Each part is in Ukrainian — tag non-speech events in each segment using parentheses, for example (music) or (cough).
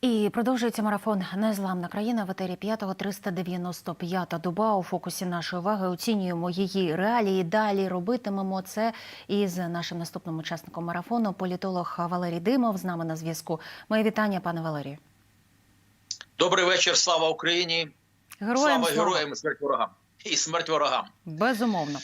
І продовжується марафон Незламна країна в етері 5-го 395-та доба. У фокусі нашої уваги оцінюємо її реалії. Далі робитимемо це із нашим наступним учасником марафону, політолог Валерій Димов. З нами на зв'язку. Моє вітання, пане Валерію. Добрий вечір, слава Україні! Героям слава слава. героям і смерть ворогам і смерть ворогам. Безумовно.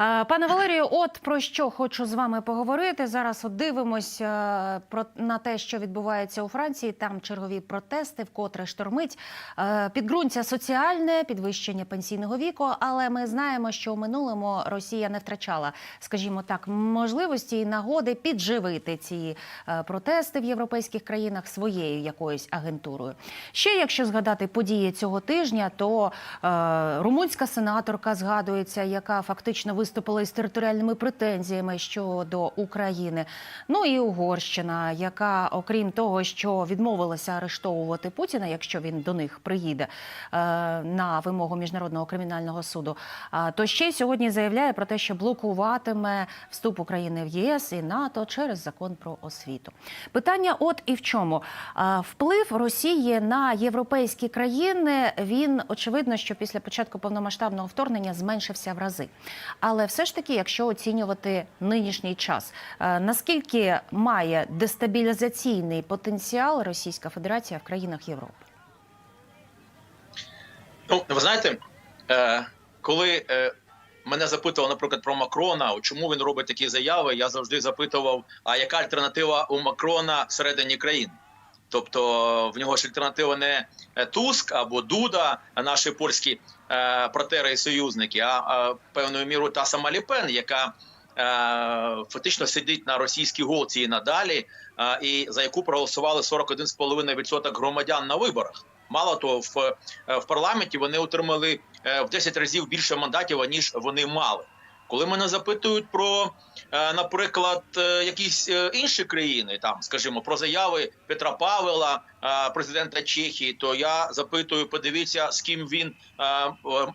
Пане Валерію, от про що хочу з вами поговорити. Зараз от дивимось е, про на те, що відбувається у Франції. Там чергові протести, вкотре штормить. Е, Підґрунтя соціальне, підвищення пенсійного віку. Але ми знаємо, що у минулому Росія не втрачала, скажімо так, можливості і нагоди підживити ці е, протести в європейських країнах своєю якоюсь агентурою. Ще якщо згадати події цього тижня, то румунська сенаторка згадується, яка фактично виступила із територіальними претензіями щодо України. Ну і Угорщина, яка, окрім того, що відмовилася арештовувати Путіна, якщо він до них приїде е, на вимогу міжнародного кримінального суду, то ще й сьогодні заявляє про те, що блокуватиме вступ України в ЄС і НАТО через закон про освіту. Питання, от і в чому вплив Росії на європейські країни. Він очевидно, що після початку повномасштабного вторгнення зменшився в рази. Але все ж таки, якщо оцінювати нинішній час, е, наскільки має дестабілізаційний потенціал Російська Федерація в країнах Європи? Ну, ви знаєте, е, коли е, мене запитували, наприклад, про Макрона, чому він робить такі заяви, я завжди запитував: а яка альтернатива у Макрона всередині країни? Тобто в нього ж альтернатива не Туск або Дуда, наші польські е, протери і союзники, а, певною мірою та сама Ліпен, яка е, фактично сидить на російській голці і надалі, е, і за яку проголосували 41,5% громадян на виборах. Мало того, в, в парламенті вони отримали в 10 разів більше мандатів, ніж вони мали. Коли мене запитують про, е, наприклад, е, якісь е, інші країни, там, скажімо, про заяви Петра Павела, президента Чехії, то я запитую, подивіться, з ким він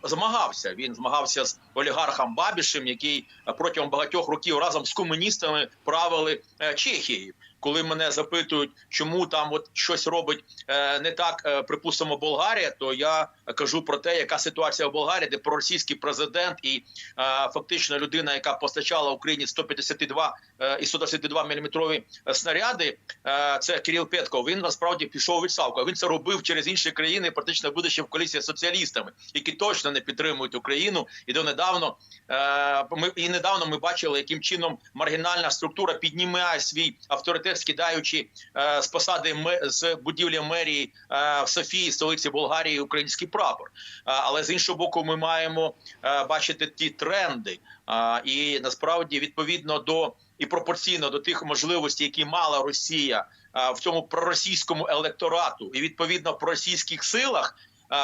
змагався. Він змагався з олігархом Бабішем, який протягом багатьох років разом з комуністами правили Чехією. Коли мене запитують, чому там от щось робить е, не так, е, припустимо, Болгарія, то я кажу про те, яка ситуація в Болгарії, де проросійський президент і е, фактично людина, яка постачала Україні 152 е, і 122 мм снаряди, це Кирил Петков. Він насправді пішов відставку. Він це робив через інші країни, практично будучи в коаліції соціалістами, які точно не підтримують Україну. І донедавно ми і недавно ми бачили, яким чином маргінальна структура піднімає свій авторитет, скидаючи е, з посади з будівлі мерії е, в Софії, столиці Болгарії, український прапор. Е, але з іншого боку, ми маємо бачити ті тренди, і насправді відповідно до і пропорційно до тих можливостей, які мала Росія в цьому проросійському електорату, і відповідно в проросійських силах.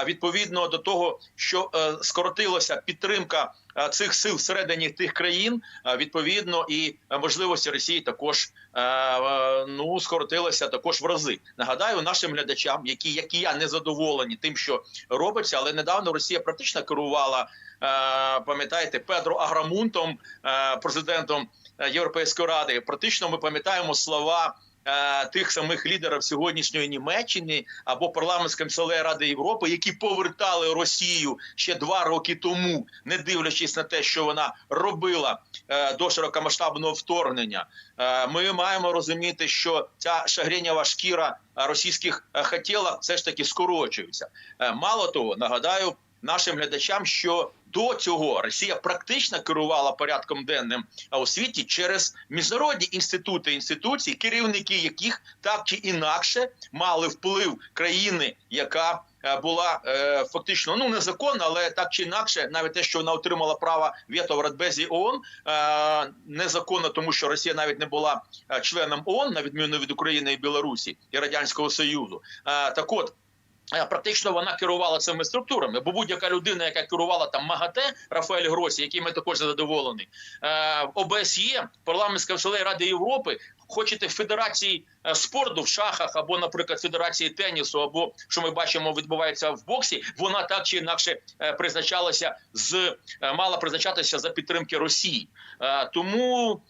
Відповідно до того, що е, скоротилася підтримка е, цих сил всередині тих країн, відповідно і е, можливості Росії також ну скоротилися також в рази. Нагадаю нашим глядачам, які як і я не задоволені тим, що робиться, але недавно Росія практично керувала. Пам'ятаєте, Педро Аграмунтом, президентом Європейської ради. Практично ми пам'ятаємо слова тих самих лідерів сьогоднішньої Німеччини або парламентської асамблеї Ради Європи, які повертали Росію ще два роки тому, не дивлячись на те, що вона робила е, до широкомасштабного вторгнення. Е, Ми маємо розуміти, що ця шагренєва шкіра е, російських е, хотілок все ж таки скорочується. Е, Мало того, нагадаю нашим глядачам, що до цього Росія практично керувала порядком денним у світі через міжнародні інститути інституції, керівники яких так чи інакше мали вплив країни, яка е, була е, фактично ну незаконна, але так чи інакше, навіть те, що вона отримала право вето в Радбезі ООН, е, незаконно, тому що Росія навіть не була е, членом ООН, на відміну від України і Білорусі і Радянського Союзу. Е, так от. Е, Практично вона керувала цими структурами, бо будь-яка людина, яка керувала там МАГАТЕ Рафаель Гросі, яким ми також задоволений, е, ОБСЄ, парламентська асамблея Ради Європи, хочете федерації е, спорту в шахах, або, наприклад, федерації тенісу, або що ми бачимо, відбувається в боксі, вона так чи інакше е, призначалася з е, мала призначатися за підтримки Росії. Тому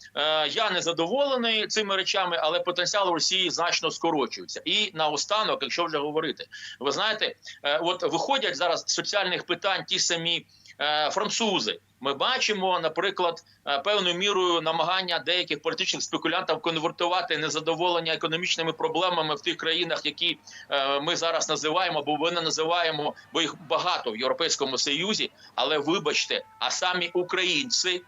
я не задоволений цими речами, але потенціал Росії значно скорочується. І наостанок, якщо вже говорити, ви знаєте, от виходять зараз з соціальних питань ті самі французи. Ми бачимо, наприклад, е, певною мірою намагання деяких політичних спекулянтів конвертувати незадоволення економічними проблемами в тих країнах, які е, ми зараз називаємо, бо ми не називаємо, бо їх багато в Європейському Союзі. Але вибачте, а самі українці е,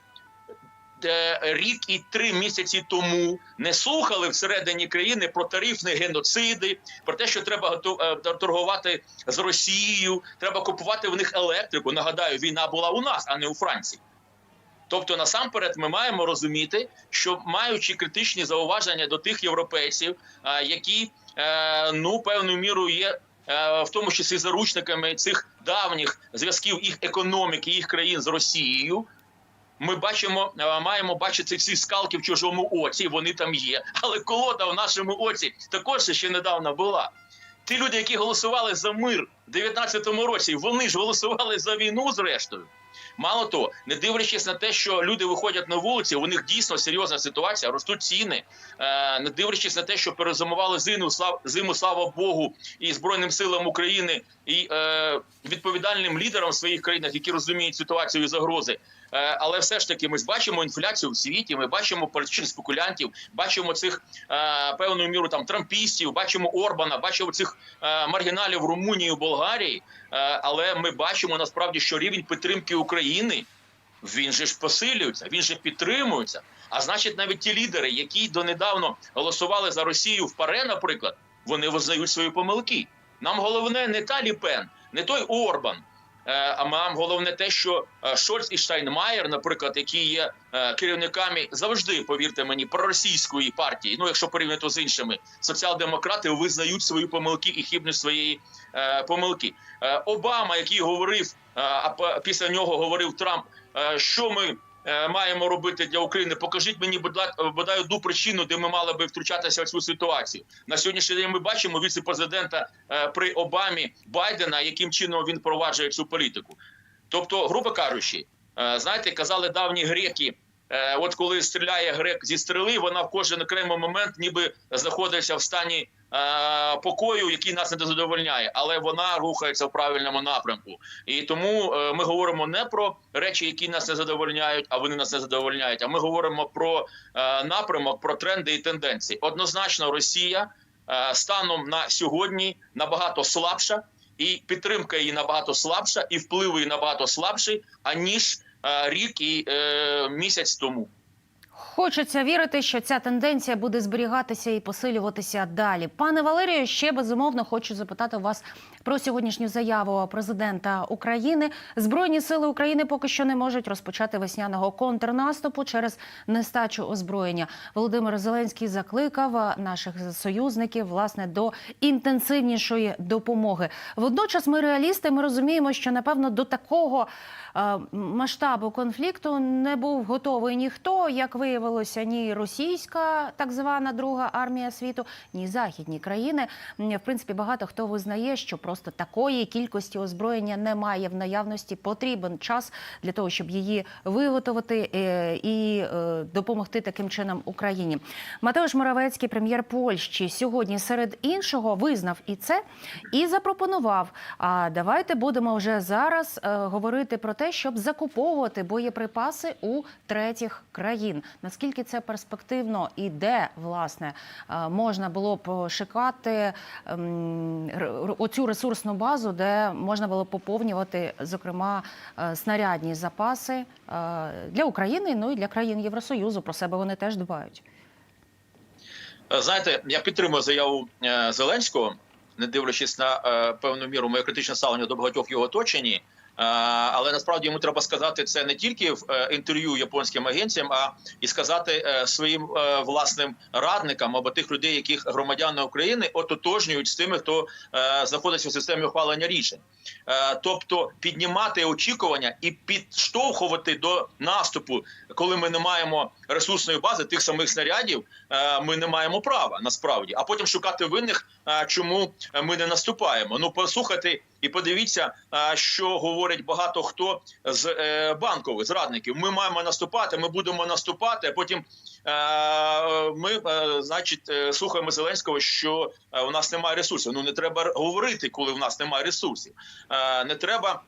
рік і три місяці тому не слухали всередині країни про тарифні геноциди, про те, що треба е, торгувати з Росією, треба купувати в них електрику. Нагадаю, війна була у нас, а не у Франції. Тобто, насамперед, ми маємо розуміти, що маючи критичні зауваження до тих європейців, які е, ну певною мірою є. е, В тому числі заручниками цих давніх зв'язків їх економіки, їх країн з Росією, ми бачимо, е, маємо бачити ці скалки в чужому оці. Вони там є. Але колода в нашому оці також ще недавно була. Ті люди, які голосували за мир в 19-му році, вони ж голосували за війну, зрештою. Мало того, не дивлячись на те, що люди виходять на вулиці, у них дійсно серйозна ситуація, ростуть ціни, е, не дивлячись на те, що перезимували зиму, зиму, слава Богу, і Збройним силам України, і е, відповідальним лідерам своїх країнах, які розуміють ситуацію і загрози. Е, але все ж таки ми бачимо інфляцію в світі. Ми бачимо політичних спекулянтів, бачимо цих е, певною міру там трампістів, бачимо Орбана, бачимо цих е, маргіналів Румунії, Болгарії. Але ми бачимо насправді, що рівень підтримки України він же ж посилюється, він же підтримується. А значить, навіть ті лідери, які донедавно голосували за Росію в паре, наприклад, вони визнають свої помилки. Нам головне не та Ліпен, не той Орбан. Е, А нам головне те, що е, Шольц і Штайнмаєр, наприклад, які є е, керівниками завжди, повірте мені, проросійської партії. Ну, якщо порівняти з іншими, соціал-демократи визнають свої помилки і хибність своєї помилки. Обама, який говорив, а після нього говорив Трамп, що ми маємо робити для України. Покажіть мені бодай одну причину, де ми мали би втручатися в цю ситуацію. На сьогоднішній день ми бачимо віце-президента е, при Обамі Байдена, яким чином він проваджує цю політику. Тобто, грубо кажучи, е, знаєте, казали давні греки. Е, От коли стріляє грек зі стріли, вона в кожен окремий момент ніби знаходиться в стані е, покою, який нас не задовольняє, але вона рухається в правильному напрямку. І тому е, ми говоримо не про речі, які нас не задовольняють, а вони нас не задовольняють. А ми говоримо про е, напрямок, про тренди і тенденції. Однозначно, Росія е, станом на сьогодні набагато слабша, і підтримка її набагато слабша, і вплив її набагато слабший, аніж рік і е, місяць тому. Хочеться вірити, що ця тенденція буде зберігатися і посилюватися далі. Пане Валерію, ще безумовно хочу запитати вас про сьогоднішню заяву президента України. Збройні сили України поки що не можуть розпочати весняного контрнаступу через нестачу озброєння. Володимир Зеленський закликав наших союзників власне до інтенсивнішої допомоги. Водночас, ми реалісти, ми розуміємо, що напевно до такого е, масштабу конфлікту не був готовий ніхто, як виявилося, ні російська так звана друга армія світу, ні західні країни. В принципі, багато хто визнає, що просто такої кількості озброєння немає в наявності. Потрібен час для того, щоб її виготовити е, і е, допомогти таким чином Україні. Матеуш Моравецький, прем'єр Польщі, сьогодні серед іншого визнав і це, і запропонував. А давайте будемо вже зараз е, говорити про те, щоб закуповувати боєприпаси у третіх країн. Наскільки це перспективно і де власне е, можна було б шукати ем, оцю ресурсну базу, де можна було поповнювати, зокрема, е, снарядні запаси е, для України, ну і для країн Євросоюзу. Про себе вони теж дбають. Знаєте, я підтримую заяву Зеленського, не дивлячись на певну міру моє критичне ставлення до багатьох його оточенні. Але насправді йому треба сказати це не тільки в е, інтерв'ю японським агенціям, а і сказати е, своїм е, власним радникам або тих людей, яких громадяни України ототожнюють з тими, хто е, знаходиться в системі ухвалення рішень. Е, Тобто піднімати очікування і підштовхувати до наступу, коли ми не маємо ресурсної бази тих самих снарядів, е, ми не маємо права насправді, а потім шукати винних, е, чому ми не наступаємо. Ну послухайте і подивіться, що говорить багато хто з е, банкових зрадників. Ми маємо наступати, ми будемо наступати. Потім ми, е, значить, е, слухаємо Зеленського, що у нас немає ресурсів. Ну не треба говорити, коли в нас немає ресурсів. Не треба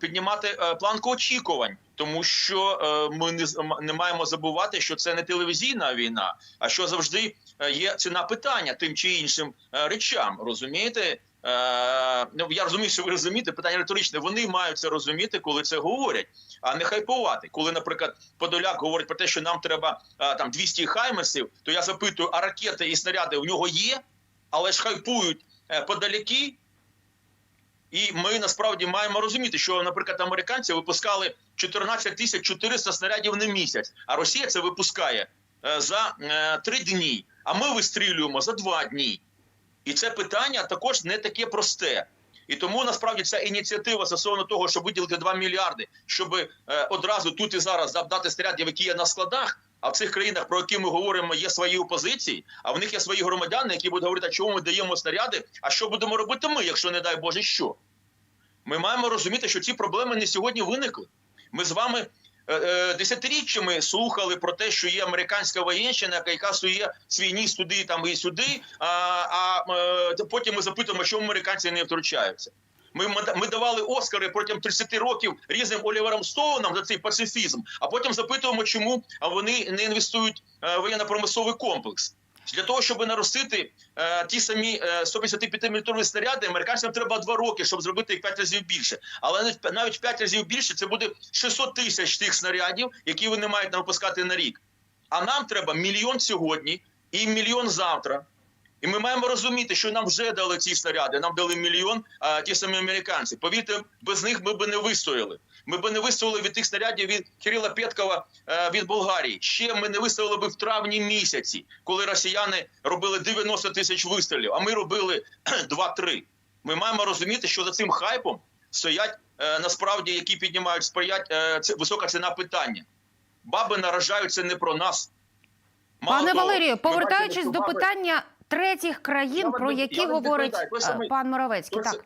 піднімати е, планку очікувань, тому що е, ми не не маємо забувати, що це не телевізійна війна, а що завжди е, є ціна питання тим чи іншим е, речам. Розумієте? Е, ну я розумію, що ви розумієте, питання риторичне. Вони мають це розуміти, коли це говорять, а не хайпувати. Коли, наприклад, Подоляк говорить про те, що нам треба е, там 200 хаймерсів, то я запитую, а ракети і снаряди у нього є, але ж хайпують е, подаляки. І ми насправді маємо розуміти, що, наприклад, американці випускали 14 тисяч 400 снарядів на місяць, а Росія це випускає е, за е, три дні. А ми вистрілюємо за два дні. І це питання також не таке просте. І тому насправді ця ініціатива стосовно того, щоб виділити 2 мільярди, щоб е, одразу тут і зараз завдати снарядів, які є на складах. А в цих країнах, про які ми говоримо, є свої опозиції, а в них є свої громадяни, які будуть говорити, а чому ми даємо снаряди, а що будемо робити ми, якщо не дай Боже що. Ми маємо розуміти, що ці проблеми не сьогодні виникли. Ми з вами е, е, десятиріччями слухали про те, що є американська воєнщина, яка сує свій ніс туди там і сюди. А, а е, потім ми запитуємо, чому американці не втручаються. Ми, ми- давали Оскари протягом 30 років різним Оліверам Стоунам за цей пацифізм, а потім запитуємо, чому вони не інвестують е, в воєнно-промисловий комплекс. Для того, щоб наростити е, ті самі е, 155 мм снаряди, американцям треба два роки, щоб зробити їх 5 разів більше. Але навіть- навіть в 5 разів більше це буде 600 тисяч тих снарядів, які вони мають випускати на рік. А нам треба мільйон сьогодні і мільйон завтра. І ми маємо розуміти, що нам вже дали ці снаряди. Нам дали мільйон а, ті самі американці. Повірте, без них ми б не вистояли. Ми б не вистояли від тих снарядів від Кирила Петкова е, від Болгарії. Ще ми не вистояли б в травні місяці, коли росіяни робили 90 тисяч вистрілів, а ми робили (clears throat) 2-3. Ми маємо розуміти, що за цим хайпом стоять е, насправді, які піднімають сприять е, висока ціна питання. Баби наражаються не про нас. Мало Пане того, Валерію, повертаючись до баби- питання третіх країн, вам про які говорить е, самий- пан Моровецький. той Так.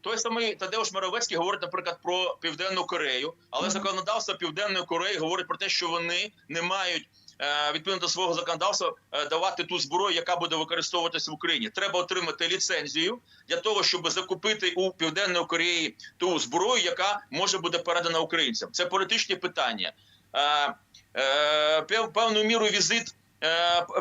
Той самий Тадеуш Моровецький говорить, наприклад, про Південну Корею, але Мгм. законодавство Південної Кореї говорить про те, що вони не мають е, відповідно до свого законодавства е, давати ту зброю, яка буде використовуватися в Україні. Треба отримати ліцензію для того, щоб закупити у Південної Кореї ту зброю, яка може бути передана українцям. Це політичні питання. Пев- певною мірою візит.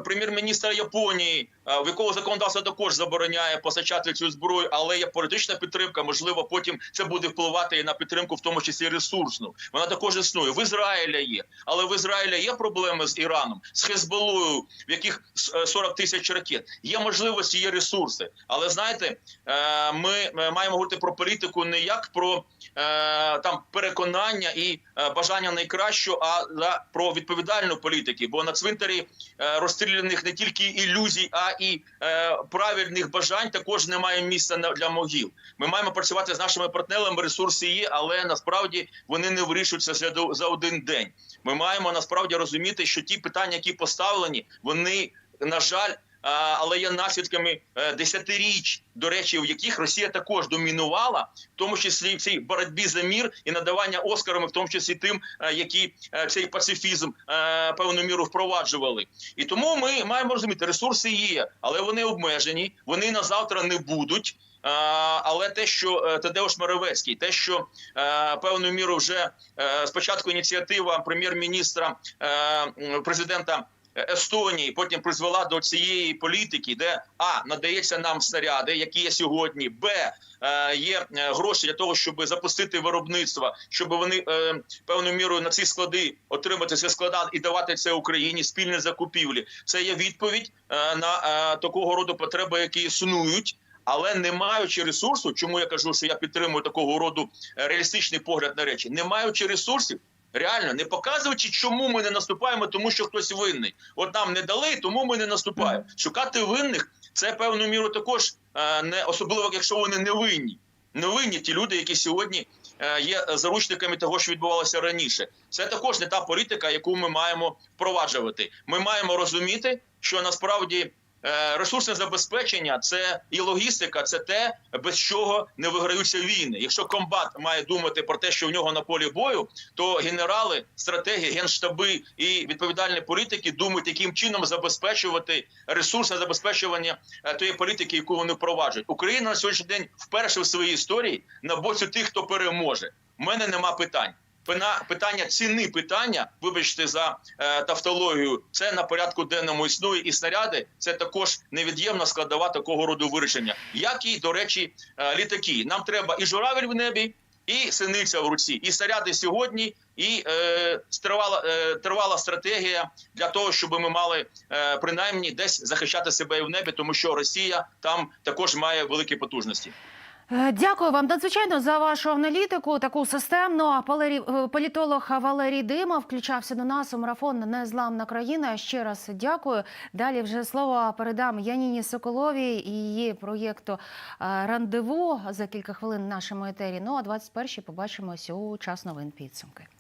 Прем'єр-міністра Японії, в якого законодавство також забороняє постачати цю зброю, але є політична підтримка. Можливо, потім це буде впливати і на підтримку, в тому числі ресурсну. Вона також існує. В Ізраїля є, але в Ізраїля є проблеми з Іраном, з Хезболою, в яких е, 40 тисяч ракет. Є можливості, є ресурси. Але знаєте, е, ми е, маємо говорити про політику не як про е, там переконання і е, бажання найкращого, а про відповідальну політику. Бо на цвинтарі е, розстріляних не тільки ілюзій, а і е, правильних бажань також немає місця на- для могил. Ми маємо працювати з нашими партнерами. Ресурси є, але насправді вони не вирішуються за, за один день. Ми маємо насправді розуміти, що ті питання, які поставлені, вони на жаль. Але є наслідками е, десятиріч, до речі, в яких Росія також домінувала, в тому числі в цій боротьбі за мір і надавання Оскарами, в тому числі тим, е, які е, цей пацифізм певну міру впроваджували. І тому ми маємо розуміти, ресурси є, але вони обмежені, вони на завтра не будуть. Але те, що Тадеуш Моровецький, те, що певною мірою вже спочатку ініціатива прем'єр-міністра президента. Естонії потім призвела до цієї політики, де а надається нам снаряди, які є сьогодні, б е, є е, гроші для того, щоб запустити виробництво, щоб вони е, певною мірою на ці склади отримати ці склада і давати це Україні спільні закупівлі. Це є відповідь на такого роду потреби, які існують. але не маючи ресурсу, чому я кажу, що я підтримую такого роду реалістичний погляд на речі, не маючи ресурсів, реально не показуючи, чому ми не наступаємо, тому що хтось винний. От нам не дали, тому ми не наступаємо. Шукати винних це певною мірою також е, не особливо, якщо вони не винні. Не винні ті люди, які сьогодні е, є заручниками того, що відбувалося раніше. Це також не та політика, яку ми маємо впроваджувати. Ми маємо розуміти, що насправді ресурсне забезпечення це і логістика, це те, без чого не виграються війни. Якщо комбат має думати про те, що в нього на полі бою, то генерали, стратегії, генштаби і відповідальні політики думають, яким чином забезпечувати ресурсне забезпечування е, тієї політики, яку вони впроваджують. Україна на сьогоднішній день вперше в своїй історії на боці тих, хто переможе. У мене нема питань. Питання ціни питання, вибачте за е, тавтологію, це на порядку денному існує і снаряди. Це також невід'ємна складова такого роду вирішення, як і до речі, е, літаки. Нам треба і журавель в небі, і синиця в руці, і снаряди сьогодні, і е, тривала, е, тривала стратегія для того, щоб ми мали е, принаймні десь захищати себе і в небі, тому що Росія там також має великі потужності. Е, Дякую вам надзвичайно за вашу аналітику. Таку системну е, політолог Валерій Дима включався до нас у марафон Незламна країна. Ще раз дякую. Далі вже слово передам Яніні Соколовій і її проєкту е, Рандеву за кілька хвилин в нашому етері. Ну а 21-й побачимося у час новин підсумки.